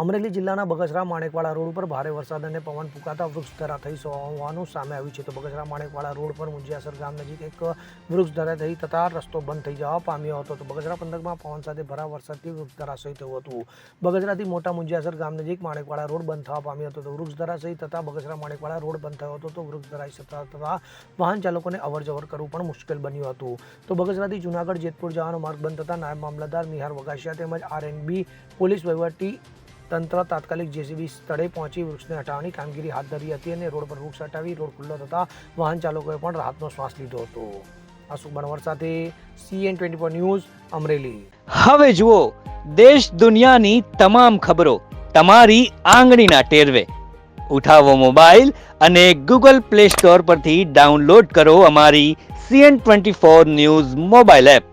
અમરેલી જિલ્લાના બગસરા માણેકવાડા રોડ ઉપર ભારે વરસાદ અને પવન ફૂંકાતા વૃક્ષ ધરા થઈ હોવાનું સામે આવ્યું છે. તો બગસરા માણેકવાડા રોડ પર મુંજિયાસર ગામ નજીક એક વૃક્ષ ધરા થઈ તથા રસ્તો બંધ થઈ જવા પામ્યો હતો. તો બગસરા પંથકમાં પવન સાથે ભરા વરસાદથી વૃક્ષ ધરાશયી થયું હતું. બગસરાથી મોટા મુંજિયાસર ગામ નજીક માણેકવાડા રોડ બંધ થવા પામ્યો હતો. તો વૃક્ષ ધરાશયી તથા બગસરા માણેકવાડા રોડ બંધ થયો હતો તો વૃક્ષ ધરાઈ થતા તથા વાહન ચાલકોને અવર જવર કરવું પણ મુશ્કેલ બન્યું હતું. તો બગસરાથી જુનાગઢ જેતપુર જવાનો માર્ગ બંધ થતાં નાયબ મામલતદાર નિહાર વગાસિયા તેમજ આરએનબી પોલીસ વહીવટી તંત્ર તાત્કાલિક જેસીબી સ્થળે પહોંચી વૃક્ષને હટાવવાની કામગીરી હાથ ધરી હતી અને રોડ પર વૃક્ષ હટાવી રોડ ખુલ્લો થતાં વાહન ચાલકોએ પણ રાહતનો શ્વાસ લીધો હતો. આ સુબણવર સાથે CN twenty four news, Amreli. હવે જુઓ, દેશ દુનિયાની તમામ ખબરો તમારી આંગળીના ટેરવે. ઉઠાવો મોબાઈલ અને ગૂગલ પ્લે સ્ટોર પરથી ડાઉનલોડ કરો અમારી CN twenty four news mobile app.